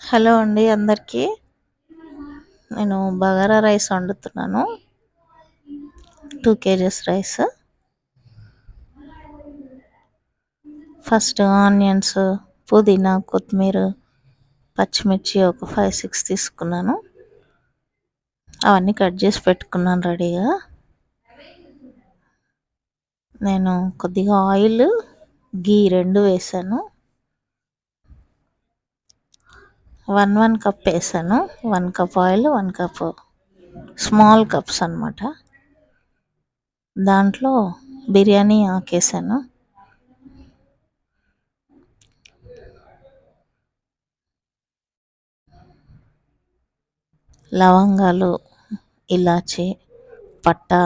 Hello అండి అందరికీ. నేను bagara rice వండుతున్నాను. Two KGs rice. First onions పుదీనా కొత్తిమీర పచ్చిమిర్చి ఒక ఫైవ్ సిక్స్ తీసుకున్నాను. అవన్నీ కట్ చేసి పెట్టుకున్నాను రెడీగా. నేను కొద్దిగా ఆయిల్ గీ రెండు వేసాను. వన్ వన్ కప్ వేసాను. One cup oil one cup small cups అనమాట దాంట్లో బిర్యానీ ఆకేసాను. లవంగాలు ఇలాచి పట్టా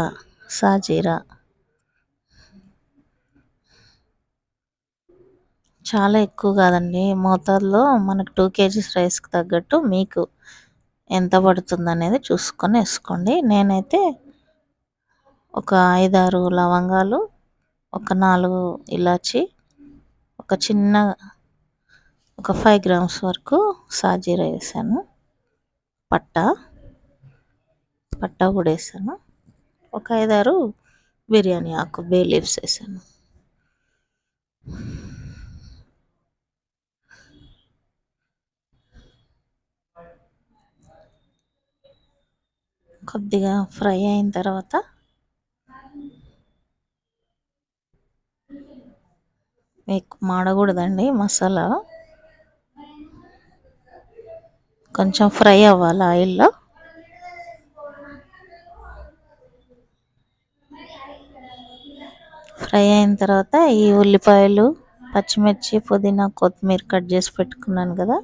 సాజీరా చాలా ఎక్కువ కాదండి. మోతాదులో మనకు టూ కేజీస్ రైస్కి తగ్గట్టు మీకు ఎంత పడుతుంది అనేది చూసుకొని వేసుకోండి. నేనైతే ఒక ఐదారు లవంగాలు ఒక నాలుగు ఇలాచి ఒక చిన్న ఒక ఫైవ్ గ్రామ్స్ వరకు సాజీరా వేసాను పట్ట పట్ట కూడా వేసాను. ఒక ఐదారు బిర్యానీ ఆకు బే లీవ్స్ వేసాను. కొద్దిగా ఫ్రై అయిన తర్వాత ఎక్కువ మాడకూడదండి మసాలా. కొంచెం ఫ్రై అవ్వాలి ఆయిల్లో. ఫ్రై అయిన తర్వాత ఈ ఉల్లిపాయలు పచ్చిమిర్చి పుదీనా కొత్తిమీర కట్ చేసి పెట్టుకున్నాను కదా.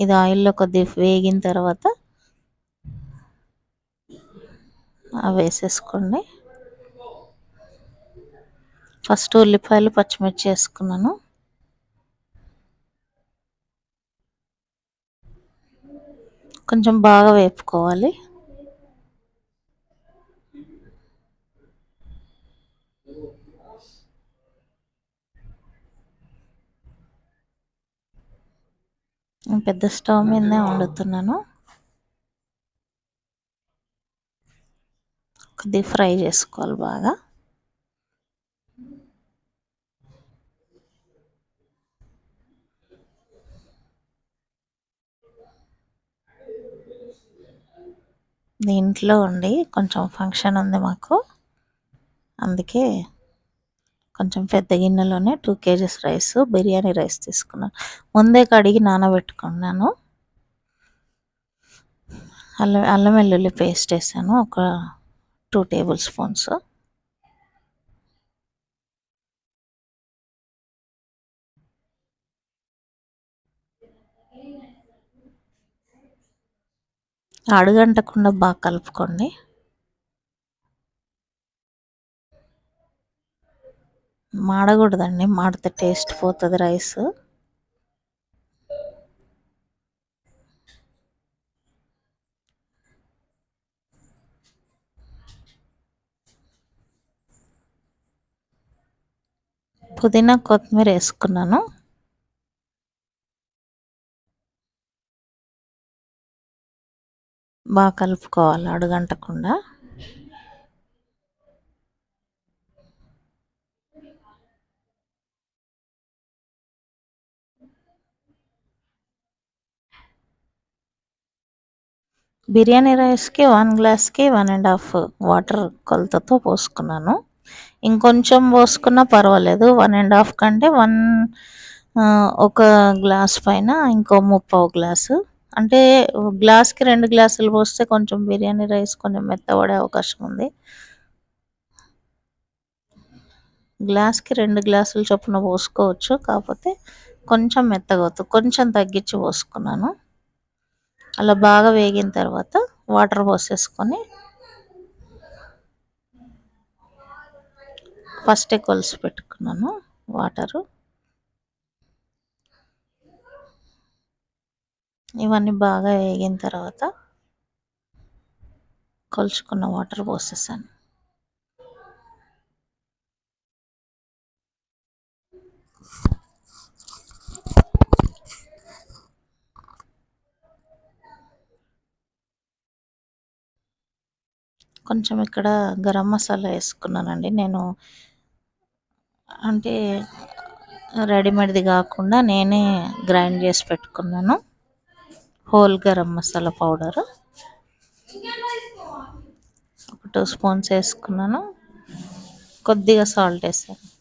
ఇది ఆయిల్లో కొద్దిగా వేగిన తర్వాత అవి వేసేసుకోండి. ఫస్ట్ ఉల్లిపాయలు పచ్చిమిర్చి వేసుకున్నాను. కొంచెం బాగా వేపుకోవాలి. పెద్ద స్టవ్ మీదనే వండుతున్నాను. కొద్దిగా ఫ్రై చేసుకోవాలి బాగా. దీంట్లో ఉండి కొంచెం ఫంక్షన్ ఉంది మాకు. అందుకే కొంచెం పెద్ద గిన్నెలోనే two KGs rice biryani rice తీసుకున్నాను. ముందే కడిగి నానబెట్టుకున్నాను. అల్లం అల్లం వెల్లుల్లి పేస్ట్ వేసాను. ఒక టూ టేబుల్ స్పూన్స్. అడుగంటకుండా బాగా కలుపుకోండి. మాడకూడదండి మాడితే టేస్ట్ పోతుంది రైస్. పుదీనా కొత్తిమీర వేసుకున్నాను. బాగా కలుపుకోవాలి అడుగంటకుండా. బిర్యానీ రైస్కి వన్ గ్లాస్కి వన్ అండ్ హాఫ్ వాటర్ కొలతతో పోసుకున్నాను. ఇంకొంచెం పోసుకున్నా పర్వాలేదు. వన్ అండ్ హాఫ్ కంటే వన్ ఒక గ్లాస్ పైన ఇంకో ముప్పావు గ్లాసు. అంటే గ్లాస్కి రెండు గ్లాసులు పోస్తే కొంచెం బిర్యానీ రైస్ కొంచెం మెత్తబడే అవకాశం ఉంది. గ్లాస్కి రెండు గ్లాసులు చొప్పున పోసుకోవచ్చు. కాకపోతే కొంచెం మెత్తగా అవుతుంది. కొంచెం తగ్గించి పోసుకున్నాను. అలా బాగా వేగిన తర్వాత వాటర్ పోసేసుకొని ఫస్టే కొలిసి పెట్టుకున్నాను వాటరు. ఇవన్నీ బాగా వేగిన తర్వాత కొలుచుకున్న వాటర్ పోసేసాను. కొంచెం ఇక్కడ గరం మసాలా వేసుకున్నానండి. నేను అంటే రెడీమేడ్ది కాకుండా నేనే గ్రైండ్ చేసి పెట్టుకున్నాను. Whole garam masala powder. ఒక టూ స్పూన్స్ వేసుకున్నాను. కొద్దిగా సాల్ట్ వేసాను.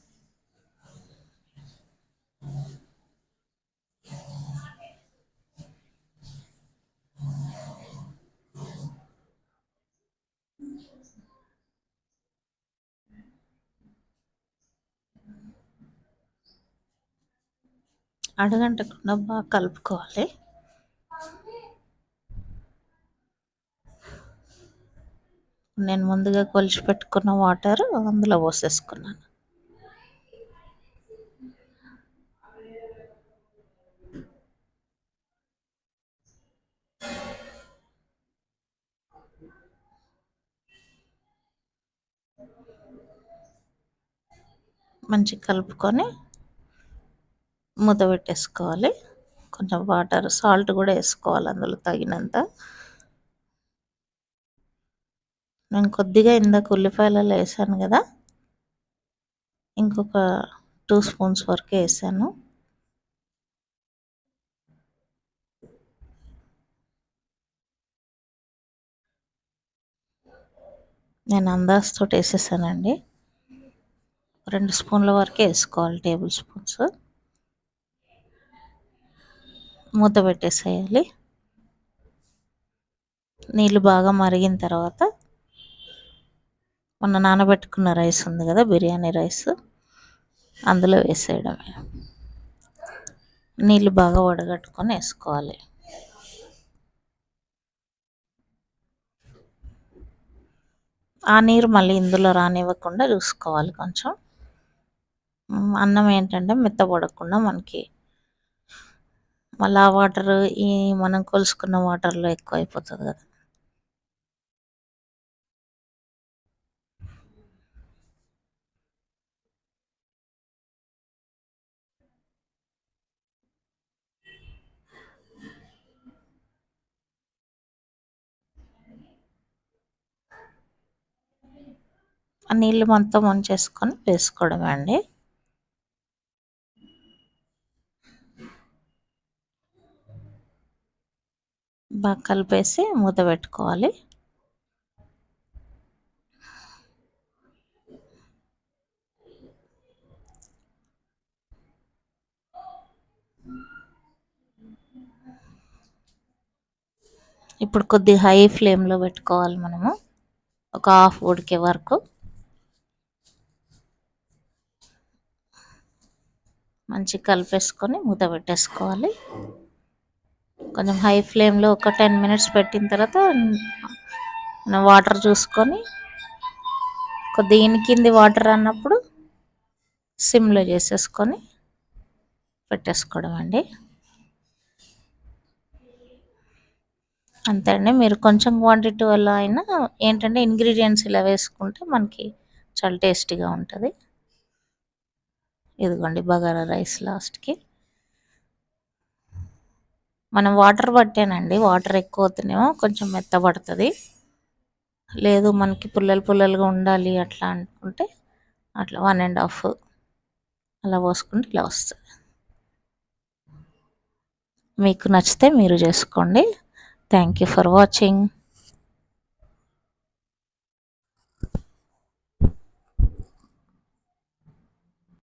అడగంటకుండా బాగా కలుపుకోవాలి. నేను ముందుగా కొలిచి పెట్టుకున్న వాటర్ అందులో పోసేసుకున్నాను. మంచిగా కలుపుకొని మూత పెట్టేసుకోవాలి. కొంచెం వాటర్ సాల్ట్ కూడా వేసుకోవాలి అందులో తగినంత. నేను కొద్దిగా ఇందాక ఉల్లిపాయలలో వేసాను కదా. ఇంకొక టూ స్పూన్స్ వరకు వేసాను. నేను అందాజతో వేసేసానండి. రెండు స్పూన్ల వరకే వేసుకోవాలి టేబుల్ స్పూన్స్. మూత పెట్టేసేయాలి. నీళ్ళు బాగా మరిగిన తర్వాత మొన్న నానబెట్టుకున్న రైస్ ఉంది కదా బిర్యానీ రైస్ అందులో వేసేయడమే. నీళ్ళు బాగా వడగట్టుకొని వేసుకోవాలి. ఆ నీరు మళ్ళీ ఇందులో రానివ్వకుండా చూసుకోవాలి కొంచెం. అన్నం ఏంటంటే మెత్తపడకుండా మనకి మళ్ళీ ఆ వాటర్ ఈ మనం కొలుసుకున్న వాటర్లో ఎక్కువ అయిపోతుంది కదా. ఆ నీళ్ళు మొత్తం చేసుకొని వేసుకోవడమే అండి. బాగా కలిపేసి మూత పెట్టుకోవాలి. ఇప్పుడు కొద్దిగా హై ఫ్లేమ్లో పెట్టుకోవాలి మనము. ఒక హాఫ్ ఉడికే వరకు. మంచిగా కలిపేసుకొని మూత పెట్టేసుకోవాలి. కొంచెం హై ఫ్లేమ్లో ఒక టెన్ మినిట్స్ పెట్టిన తర్వాత మనం వాటర్ చూసుకొని కొద్దిగా ఇనికింది వాటర్ అన్నప్పుడు సిమ్లో చేసేసుకొని పెట్టేసుకోవడం అండి. అంతే అండి. మీరు కొంచెం క్వాంటిటీ వల్ల అయినా ఏంటంటే ఇంగ్రీడియంట్స్ ఇలా వేసుకుంటే మనకి చాలా టేస్టీగా ఉంటుంది. ఇదిగోండి బగారా రైస్ లాస్ట్కి. మనం వాటర్ పట్టానండి. వాటర్ ఎక్కువ అవుతున్నామో కొంచెం మెత్తబడుతుంది లేదు మనకి పుల్లలు పుల్లలుగా ఉండాలి అట్లా అనుకుంటే అట్లా వన్ అండ్ హాఫ్ అలా పోసుకుంటే ఇలా వస్తుంది. మీకు నచ్చితే మీరు చేసుకోండి. Thank you for watching.